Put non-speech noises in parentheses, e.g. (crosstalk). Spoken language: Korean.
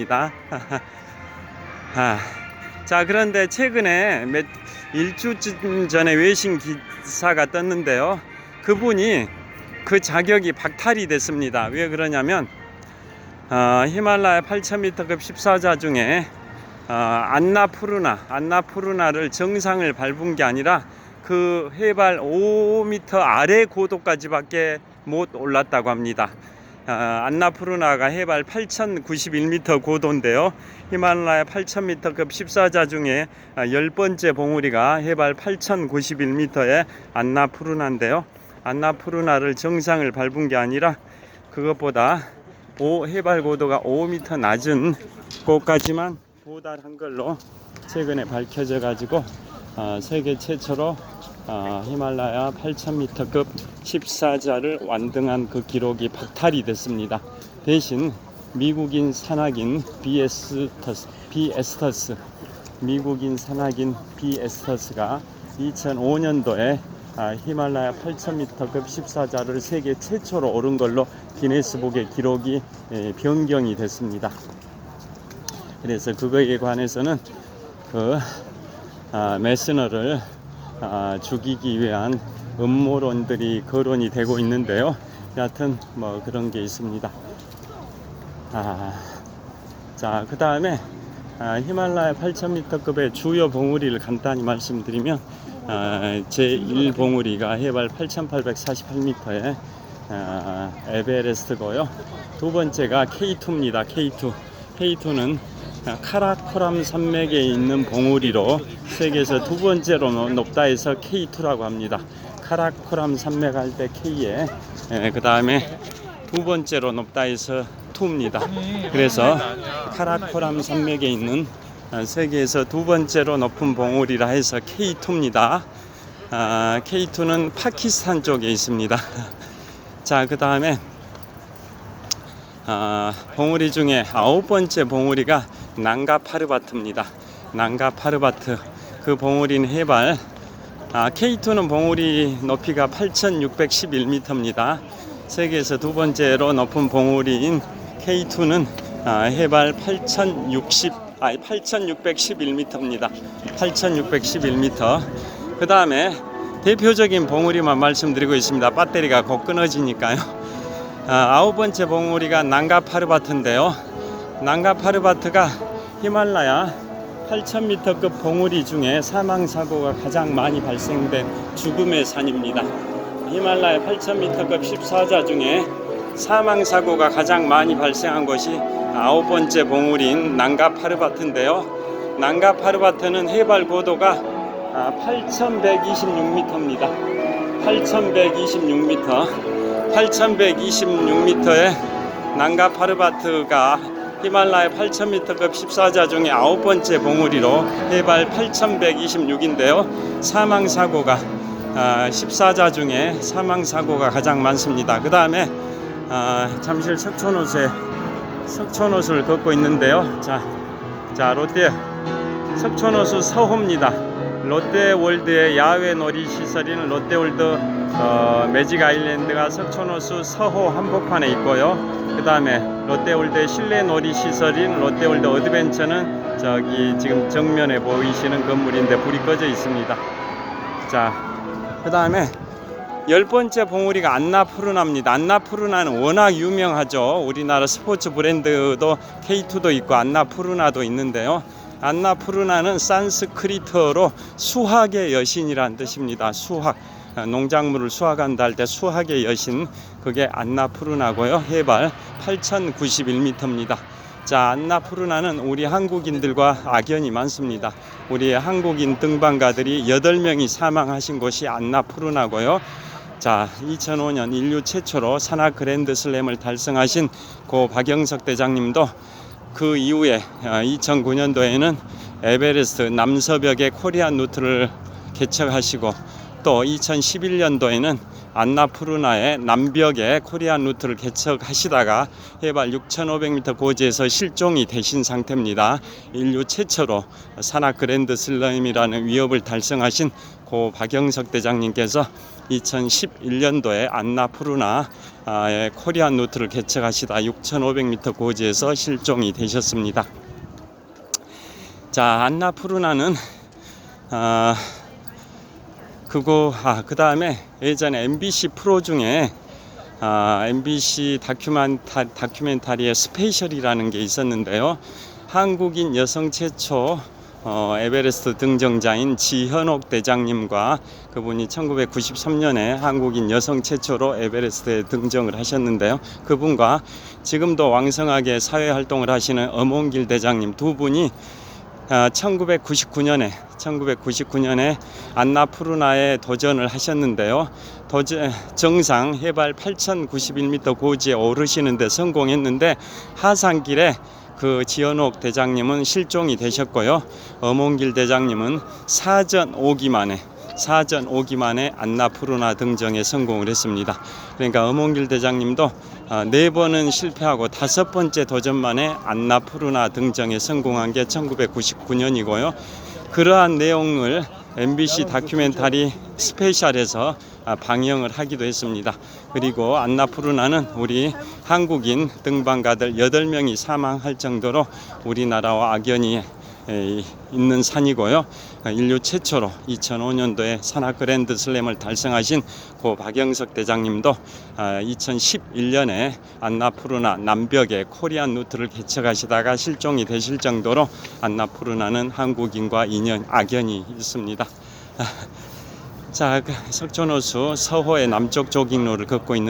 있습니다. (laughs) 아, 자 그런데 최근에 몇 일주쯤 전에 외신 기사가 떴는데요. 그분이 그 자격이 박탈이 됐습니다. 왜 그러냐면 어, 히말라야 8,000m급 14자 중에 어, 안나푸르나 안나푸르나를 정상을 밟은 게 아니라 그 해발 5m 아래 고도까지밖에 못 올랐다고 합니다. 어, 안나푸르나가 해발 8,091m 고도인데요. 히말라야 8,000m급 14자 중에 어, 열 번째 봉우리가 해발 8,091m의 안나푸르나인데요. 안나푸르나를 정상을 밟은 게 아니라 그것보다 5 해발 고도가 5m 낮은 곳까지만 도달한 걸로 최근에 밝혀져 가지고 어, 세계 최초로 어, 히말라야 8,000m급 14자를 완등한 그 기록이 박탈이 됐습니다. 대신 미국인 산악인 비에스터스, 비에스터스 미국인 산악인 비에스터스가 2005년도에 아, 히말라야 8,000m급 14자를 세계 최초로 오른 걸로 기네스북의 기록이 에, 변경이 됐습니다. 그래서 그거에 관해서는 그 아, 메스너를 아, 죽이기 위한 음모론들이 거론이 되고 있는데요. 여하튼 뭐 그런 게 있습니다. 아, 자, 그 다음에 아, 히말라야 8,000m급의 주요 봉우리를 간단히 말씀드리면 아, 제1 봉우리가 해발 8,848m의 아, 에베레스트고요. 두 번째가 K2입니다. K2. K2는 카라코람 산맥에 있는 봉우리로 세계에서 두 번째로 높다 해서 K2라고 합니다. 카라코람 산맥 할 때 K에 그 다음에 두 번째로 높다 해서 2입니다. 그래서 카라코람 산맥에 있는 아, 세계에서 두 번째로 높은 봉우리라 해서 K2입니다. 아, K2는 파키스탄 쪽에 있습니다. (laughs) 자, 그 다음에 아, 봉우리 중에 아홉 번째 봉우리가 난가 파르바트입니다. 난가 파르바트 그 봉우리는 해발 아, K2는 봉우리 높이가 8,611m입니다. 세계에서 두 번째로 높은 봉우리인 K2는 아, 해발 8,060 아니 8,611m입니다. 8,611m. 그 다음에 대표적인 봉우리만 말씀드리고 있습니다. 배터리가 곧 끊어지니까요. 아, 아홉 번째 봉우리가 난가파르바트인데요. 난가파르바트가 히말라야 8,000m급 봉우리 중에 사망 사고가 가장 많이 발생된 죽음의 산입니다. 히말라야 8,000m급 14자 중에 사망 사고가 가장 많이 발생한 것이 아홉 번째 봉우리인 난가파르바트인데요. 난가파르바트는 해발 고도가 8,126m입니다. 8,126m. 8,126m의 난가파르바트가 히말라야 8,000m급 14자 중에 아홉 번째 봉우리로 해발 8,126인데요. 사망 사고가 14자 중에 사망 사고가 가장 많습니다. 그 다음에 잠실 석촌호수에 석촌호수를 걷고 있는데요. 자, 자 롯데 석촌호수 서호입니다. 롯데월드의 야외 놀이 시설인 롯데월드 어, 매직 아일랜드가 석촌호수 서호 한복판에 있고요. 그 다음에 롯데월드의 실내 놀이 시설인 롯데월드 어드벤처는 저기 지금 정면에 보이시는 건물인데 불이 꺼져 있습니다. 자, 그 다음에 열 번째 봉우리가 안나푸르나입니다. 안나푸르나는 워낙 유명하죠. 우리나라 스포츠 브랜드도 K2도 있고 안나푸르나도 있는데요. 안나푸르나는 산스크리트어로 수학의 여신이라는 뜻입니다. 수학. 농작물을 수확한다 할 때 수학의 여신 그게 안나푸르나고요. 해발 8,091m입니다. 자, 안나푸르나는 우리 한국인들과 악연이 많습니다. 우리 한국인 등반가들이 8명이 사망하신 곳이 안나푸르나고요. 자, 2005년 인류 최초로 산악 그랜드 슬램을 달성하신 고 박영석 대장님도 그 이후에 2009년도에는 에베레스트 남서벽의 코리안 루트를 개척하시고 또 2011년도에는 안나푸르나의 남벽에 코리안 루트를 개척하시다가 해발 6,500m 고지에서 실종이 되신 상태입니다. 인류 최초로 산악 그랜드 슬램이라는 위협을 달성하신 고 박영석 대장님께서 2011년도에 안나푸르나의 코리안 루트를 개척하시다 6,500m 고지에서 실종이 되셨습니다. 자, 안나푸르나는 아, 그거 아, 그 다음에 예전에 MBC 프로 중에 아, MBC 다큐멘타, 다큐멘터리의 스페셜이라는 게 있었는데요. 한국인 여성 최초 어, 에베레스트 등정자인 지현옥 대장님과 그분이 1993년에 한국인 여성 최초로 에베레스트에 등정을 하셨는데요. 그분과 지금도 왕성하게 사회 활동을 하시는 엄원길 대장님 두 분이 아, 1999년에 1999년에 안나 푸르나에 도전을 하셨는데요. 도전 정상 해발 8,091m 고지에 오르시는데 성공했는데 하산길에 그 지연옥 대장님은 실종이 되셨고요. 어몽길 대장님은 사전 오기 만에 사전 오기 만에 안나푸르나 등정에 성공을 했습니다. 그러니까 어몽길 대장님도 아, 네 번은 실패하고 다섯 번째 도전 만에 안나푸르나 등정에 성공한 게 1999년이고요. 그러한 내용을 MBC 다큐멘터리 스페셜에서 아, 방영을 하기도 했습니다. 그리고 안나푸르나는 우리 한국인 등반가들 8명이 사망할 정도로 우리나라와 악연이 에, 있는 산이고요. 아, 인류 최초로 2005년도에 산악 그랜드 슬램을 달성하신 고 박영석 대장님도 2011년에 안나푸르나 남벽에 코리안 루트를 개척하시다가 실종이 되실 정도로 안나푸르나는 한국인과 인연 악연이 있습니다. 자, 그 석촌호수 서호의 남쪽 조깅로를 걷고 있는